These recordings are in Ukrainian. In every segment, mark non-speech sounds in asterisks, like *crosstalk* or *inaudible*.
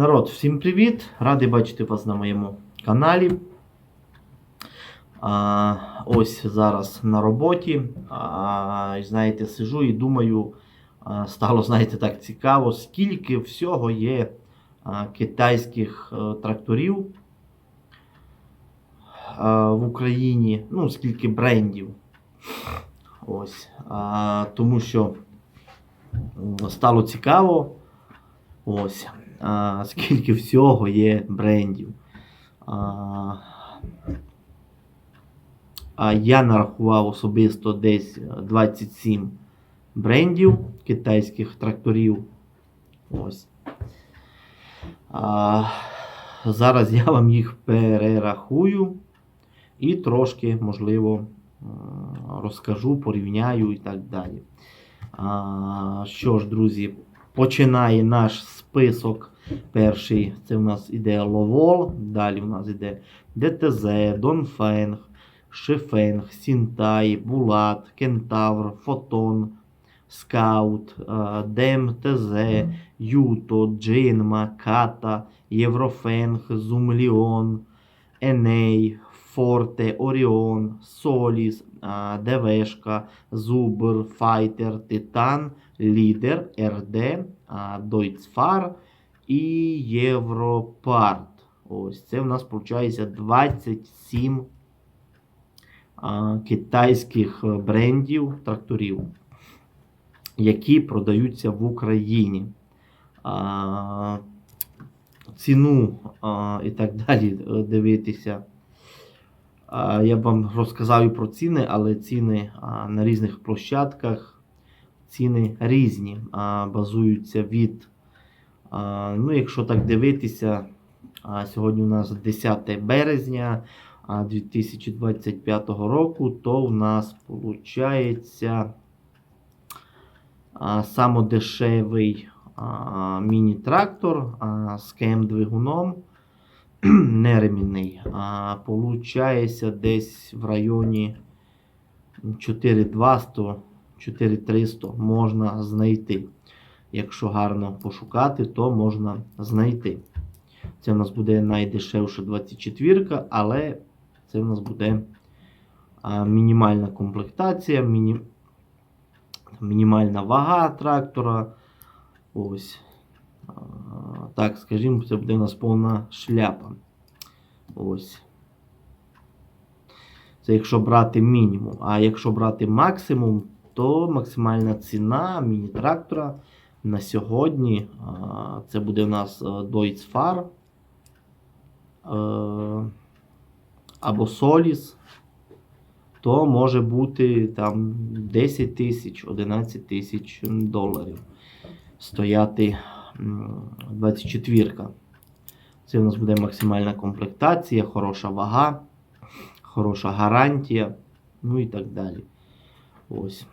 Народ, всім привіт! Радий бачити вас на моєму каналі. А, ось зараз на роботі. А, знаєте, сижу і думаю, стало знаєте, так цікаво, скільки всього є китайських тракторів в Україні. Ну, скільки брендів. Ось. А, тому що стало цікаво. Ось. А, скільки всього є брендів. А, а я нарахував особисто десь 27 брендів китайських тракторів. Ось. А, зараз я вам їх перерахую і трошки, можливо, розкажу, порівняю і так далі. А, що ж, друзі, починає наш список. Перший це у нас іде Ловол, далі у нас іде ДТЗ, Донфенг, Шифенг, Сінтай, Булат, Кентавр, Фотон, Скаут, е, ДМТЗ, Юто, Джинма, Ката, Єврофенг, Зумліон, Еней, Форте, Оріон, Соліс, е, ДВшка, Зубр, Файтер, Титан, Лідер, РД, Дойцфар і Європарт. Ось це в нас виходить 27 а, китайських е, брендів тракторів, які продаються в Україні. А, ціну а, і так далі е, дивитися. А, я вам розказав і про ціни, але ціни а, на різних площадках ціни різні, а, базуються від. Ну, якщо так дивитися, сьогодні у нас 10 березня 2025 року, то в нас виходить самодешевий міні-трактор з КМ-двигуном, *clears throat* неремінний. Получається десь в районі 4200 4300 можна знайти. Якщо гарно пошукати, то можна знайти. Це в нас буде найдешевша 24, але це в нас буде мінімальна комплектація, міні... мінімальна вага трактора. Ось. Так, скажімо, це буде у нас повна шляпа. Ось. Це якщо брати мінімум. А якщо брати максимум, то максимальна ціна міні-трактора на сьогодні це буде у нас Deutz-Fahr е, або Solis, то може бути там 10 тисяч, 11 тисяч доларів. Стояти м, 24. Це у нас буде максимальна комплектація, хороша вага, хороша гарантія, ну і так далі. Ось.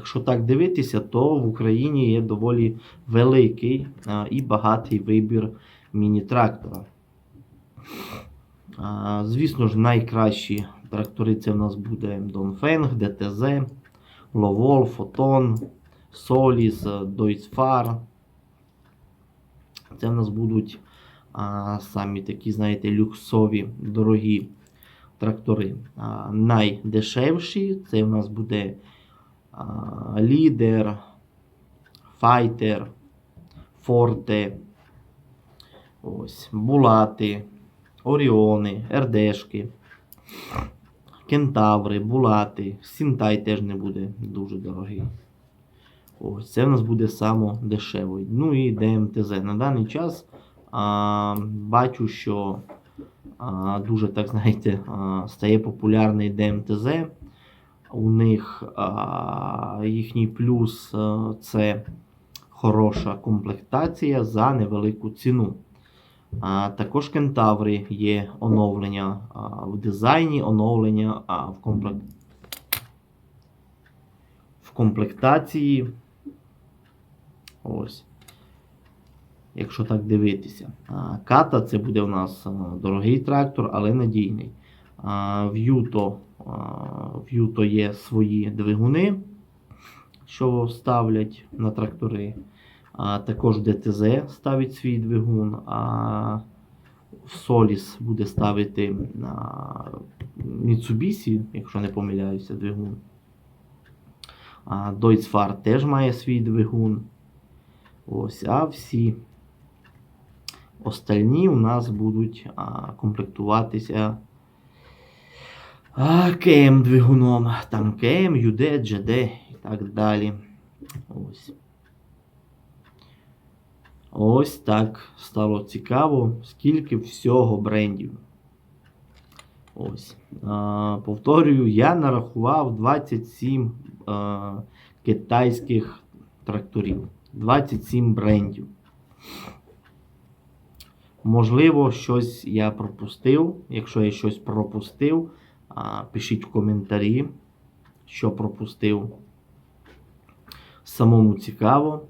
Якщо так дивитися, то в Україні є доволі великий і багатий вибір міні-трактора. Звісно ж, найкращі трактори це в нас буде Dongfeng, DTZ, Lowol, Photon, Solis, Deutz-Fahr. Це в нас будуть а, самі такі, знаєте, люксові, дорогі трактори. А, найдешевші це в нас буде лідер, файтер, форте, ось, булати, оріони, РДшки, кентаври, булати, Сінтай теж не буде дуже дорогий. Ось, це в нас буде само дешевий. Ну і ДМТЗ. На даний час а, бачу, що а, дуже так знаєте, а, стає популярний ДМТЗ. У них а, їхній плюс а, це хороша комплектація за невелику ціну. А, також кентаври є оновлення а, в дизайні, оновлення а, в, комплек... в комплектації. Ось. Якщо так дивитися. Ката це буде у нас дорогий трактор, але надійний. В Юто, в Юто є свої двигуни. що ставлять на трактори. Також ДТЗ ставить свій двигун, а Соліс буде ставити Mitsubishi, якщо не помиляюся, двигун. Deutz-Fahr теж має свій двигун. Ось, а всі остальні у нас будуть комплектуватися а, КМ двигуном. Там КМ, ЮД, GD і так далі. Ось. Ось так стало цікаво, скільки всього брендів. Ось. А, повторюю, я нарахував 27 а, китайських тракторів. 27 брендів. Можливо, щось я пропустив. Якщо я щось пропустив, пишіть в коментарі, що пропустив. Самому цікаво.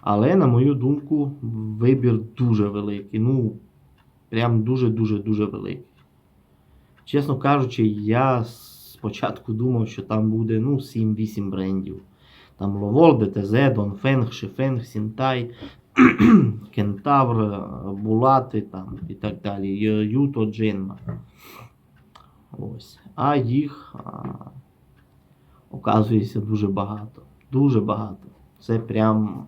Але, на мою думку, вибір дуже великий. Ну, прям дуже-дуже-дуже великий. Чесно кажучи, я спочатку думав, що там буде ну, 7-8 брендів. Там Ловол, ДТЗ, Донфенг, Шифенг, Сінтай, Кентавр, Булати там, і так далі. Юто, Джинма. Ось. А їх, а, оказується, дуже багато. Дуже багато. Це прям.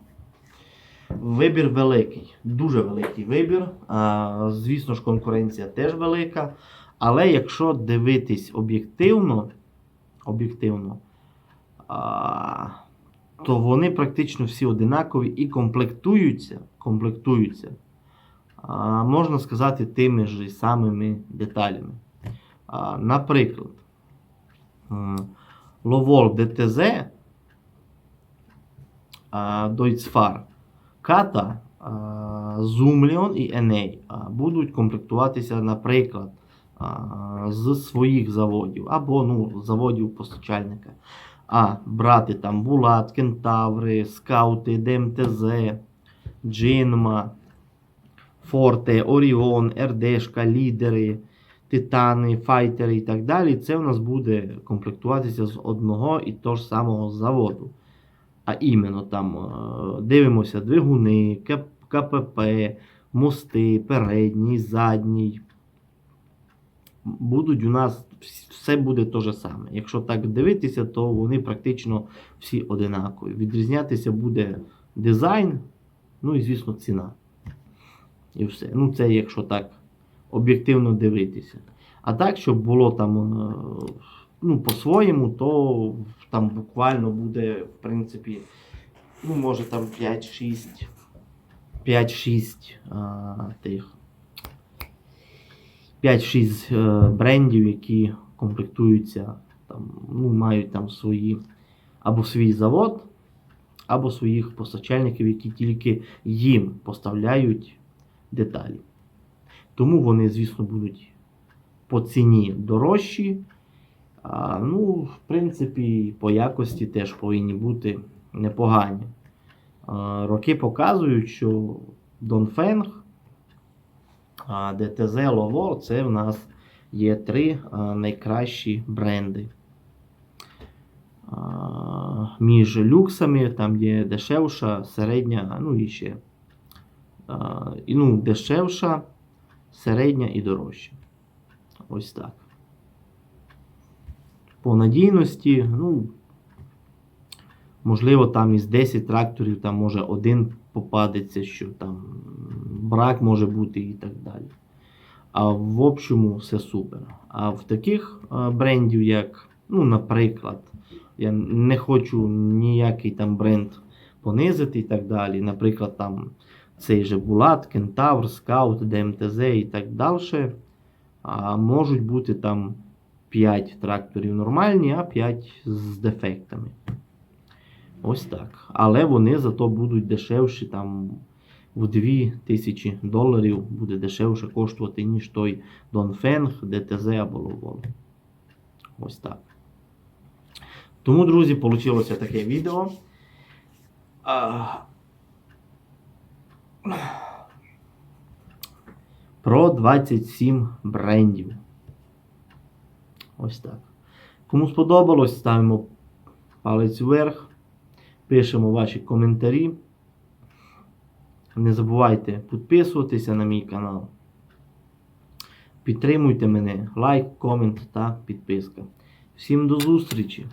Вибір великий, дуже великий вибір. А, звісно ж, конкуренція теж велика. Але якщо дивитись об'єктивно, об'єктивно, то вони практично всі одинакові і комплектуються, комплектуються а, можна сказати, тими ж самими деталями. Наприклад, м, Lovol DTZ, а, Deutz-Fahr, Kata, а, Zoomlion і а, будуть комплектуватися, наприклад, з своїх заводів або ну, заводів постачальника. А брати там Булат, Кентаври, Скаути, ДМТЗ, Джинма, Форте, Оріон, РДшка, лідери, Титани, Файтери і так далі. Це у нас буде комплектуватися з одного і того ж самого заводу. А іменно там е, дивимося двигуни, КПП, мости, передній, задній. Будуть у нас все буде те же саме. Якщо так дивитися, то вони практично всі одинакові. Відрізнятися буде дизайн, ну і звісно ціна. І все. Ну, це якщо так об'єктивно дивитися. А так, щоб було там е, ну, по-своєму, то там буквально буде, в принципі, ну, може там 5-6 5-6 а, тих 5-6 е, брендів, які комплектуються, там, ну, мають там свої або свій завод, або своїх постачальників, які тільки їм поставляють деталі. Тому вони, звісно, будуть по ціні дорожчі. А, ну, в принципі, по якості теж повинні бути непогані. А, роки показують, що Донфенг, ДТЗ Ловор це в нас є три найкращі бренди. А, між люксами там є дешевша, середня, ну і ще а, і, ну, дешевша, середня і дорожча. Ось так. По надійності, ну, можливо, там із 10 тракторів там може один попадеться, що там брак може бути і так далі. А в общому все супер. А в таких брендів, як, ну, наприклад, я не хочу ніякий там бренд понизити і так далі. Наприклад, там цей же Булат, Кентавр, Скаут, ДМТЗ і так далі. А можуть бути там 5 тракторів нормальні, а 5 з дефектами. Ось так. Але вони зато будуть дешевші там в 2000 доларів буде дешевше коштувати, ніж той Донфенг, ДТЗ або Ловол. Ось так. Тому, друзі, вийшло таке відео. Про 27 брендів. Ось так. Кому сподобалось, ставимо палець вверх. пишемо ваші коментарі. Не забувайте підписуватися на мій канал. Підтримуйте мене. Лайк, комент та підписка. Всім до зустрічі!